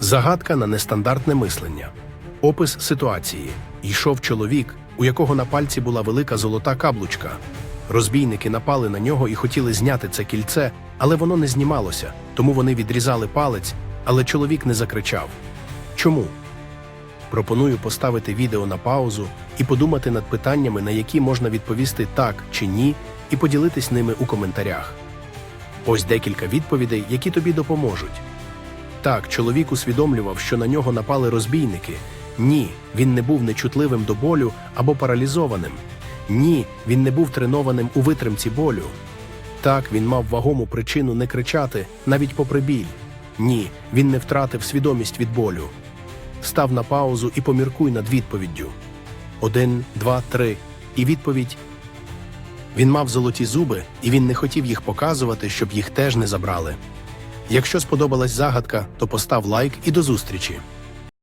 Загадка на нестандартне мислення. Опис ситуації. Йшов чоловік, у якого на пальці була велика золота каблучка. Розбійники напали на нього і хотіли зняти це кільце, але воно не знімалося, тому вони відрізали палець, але чоловік не закричав. Чому? Пропоную поставити відео на паузу і подумати над питаннями, на які можна відповісти так чи ні, і поділитись ними у коментарях. Ось декілька відповідей, які тобі допоможуть. Так, чоловік усвідомлював, що на нього напали розбійники. Ні, він не був нечутливим до болю або паралізованим. Ні, він не був тренованим у витримці болю. Так, він мав вагому причину не кричати, навіть попри біль. Ні, він не втратив свідомість від болю. Став на паузу і поміркуй над відповіддю. Один, два, три. І відповідь він мав золоті зуби, і він не хотів їх показувати, щоб їх теж не забрали. Якщо сподобалась загадка, то постав лайк і до зустрічі.